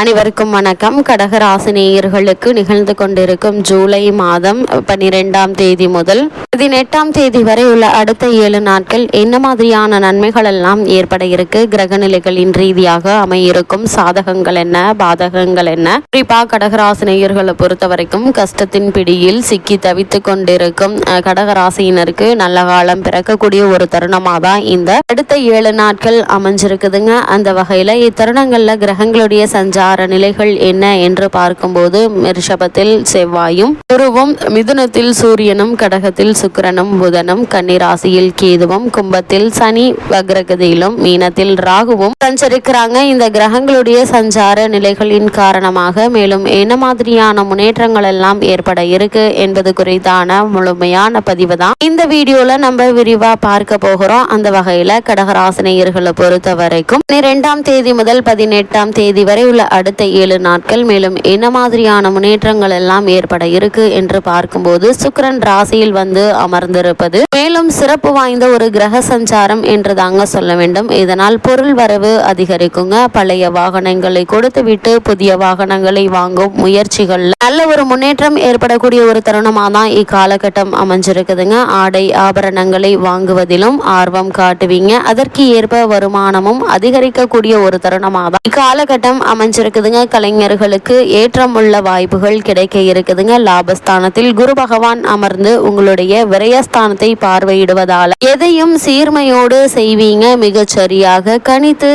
அனைவருக்கும் வணக்கம். கடகராசினியர்களுக்கு நிகழ்ந்து கொண்டிருக்கும் ஜூலை மாதம் பன்னிரெண்டாம் தேதி முதல் பதினெட்டாம் தேதி வரை உள்ள அடுத்த ஏழு நாட்கள் என்ன மாதிரியான நன்மைகள் எல்லாம் ஏற்பட இருக்கு? கிரகநிலைகளின் ரீதியாக அமையிருக்கும் சாதகங்கள் என்ன? பாதகங்கள் என்ன? குறிப்பா கடகராசினியர்களை பொறுத்த வரைக்கும் கஷ்டத்தின் பிடியில் சிக்கி தவித்து கொண்டிருக்கும் கடகராசியினருக்கு நல்ல காலம் பிறக்கக்கூடிய ஒரு தருணமாக தான் இந்த அடுத்த ஏழு நாட்கள் அமைஞ்சிருக்குதுங்க. அந்த வகையில இத்தருணங்கள்ல கிரகங்களுடைய சஞ்சார நிலைகள் என்ன என்று பார்க்கும்போது ரிஷபத்தில் செவ்வாயும் குருவும் மிதுனத்தில் சூரியனும் கடகத்தில் சுக்கிரனும் புதனும் கன்னிராசியில் கேதுவும் கும்பத்தில் சனி வக்ரகதியிலும் மீனத்தில் ராகுவும் சஞ்சரிக்கிறாங்க. இந்த கிரகங்களுடைய சஞ்சார நிலைகளின் காரணமாக மேலும் என்ன மாதிரியான முன்னேற்றங்கள் எல்லாம் ஏற்பட இருக்கு என்பது குறித்தான முழுமையான பதிவு தான். இந்த வீடியோல நம்ம விரிவா பார்க்க போகிறோம். அந்த வகையில கடகராசினியர்களை பொறுத்த வரைக்கும் இரண்டாம் தேதி முதல் பதினெட்டாம் தேதி வரை உள்ள அடுத்த ஏழு நாட்கள். மேலும் என்ன மாதிரியான முன்னேற்றங்கள் எல்லாம் ஏற்பட இருக்கு என்று பார்க்கும்போது சுக்கரன் ராசியில் வந்து அமர்ந்திருப்பது மேலும் சிறப்பு வாய்ந்த ஒரு கிரக சஞ்சாரம் என்று தாங்க சொல்ல வேண்டும். இதனால் பொருள் வரவு அதிகரிக்குங்க. பழைய வாகனங்களை கொடுத்துவிட்டு புதிய வாகனங்களை வாங்கும் முயற்சிகள் நல்ல ஒரு முன்னேற்றம் ஏற்படக்கூடிய ஒரு தருணமாக தான் இக்காலகட்டம் அமைஞ்சிருக்குதுங்க. ஆடை ஆபரணங்களை வாங்குவதிலும் ஆர்வம் காட்டுவீங்க. அதற்கு ஏற்ப வருமானமும் அதிகரிக்கக்கூடிய ஒரு தருணமாக தான் இக்காலகட்டம் இருக்குதுங்க கலைஞர்களுக்கு ஏற்றமுள்ள வாய்ப்புகள் கிடைக்க இருக்குதுங்க. லாபஸ்தானத்தில் குரு பகவான் அமர்ந்து உங்களுடைய விரயஸ்தானத்தை பார்வையிடுவதால் எதையும் சீர்மையோடு செய்வீங்க. மிகச்சரியாக சரியாக கணித்து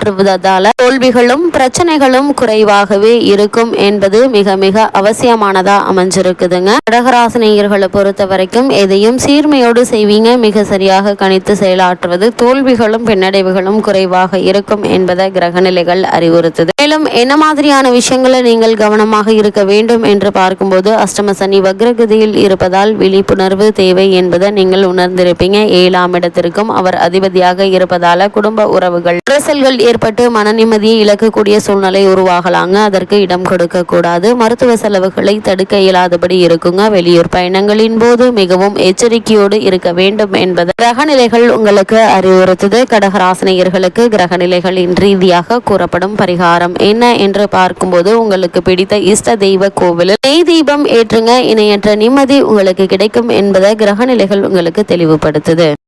செயலாற்றுவதால தோல்விகளும் பிரச்சனைகளும் குறைவாகவே இருக்கும் என்பது மிக மிக அவசியமானதா அமைஞ்சிருக்குதுங்க. கடகராசினியர்களை பொறுத்த வரைக்கும் எதையும் சீர்மையோடு செய்வீங்க மிக சரியாக கணித்து செயலாற்றுவது தோல்விகளும் பின்னடைவுகளும் குறைவாக இருக்கும் என்பதை கிரகநிலைகள் அறிவுறுத்துது. மேலும் என்ன மாதிரியான விஷயங்களை நீங்கள் கவனமாக இருக்க வேண்டும் என்று பார்க்கும்போது அஷ்டம சனி வக்ரகதியில் இருப்பதால் விழிப்புணர்வு தேவை என்பதை நீங்கள் உணர்ந்திருப்பீங்க. ஏழாம் இடத்திற்கும் அவர் அதிபதியாக இருப்பதால குடும்ப உறவுகள் அரசல்கள் ஏற்பட்டு மன நிம்மதியை இழக்கக்கூடிய சூழ்நிலை உருவாகலாங்க. அதற்கு இடம் கொடுக்க கூடாது. மருத்துவ செலவுகளை தடுக்க இயலாதபடி இருக்குங்க. வெளியூர் பயணங்களின் போது மிகவும் எச்சரிக்கையோடு இருக்க வேண்டும் என்பது. கிரகநிலைகள் உங்களுக்கு அறிவுறுத்துது. கடகராசினியர்களுக்கு கிரகநிலைகளின் ரீதியாக கூறப்படும் பரிகாரம் என்ன என்று பார்க்கும்போது உங்களுக்கு பிடித்த இஷ்ட தெய்வ கோவிலில் நெய் தீபம் ஏற்றுங்க. இணையற்ற நிம்மதி உங்களுக்கு கிடைக்கும் என்பதை கிரகநிலைகள் உங்களுக்கு தெளிவுபடுத்துது.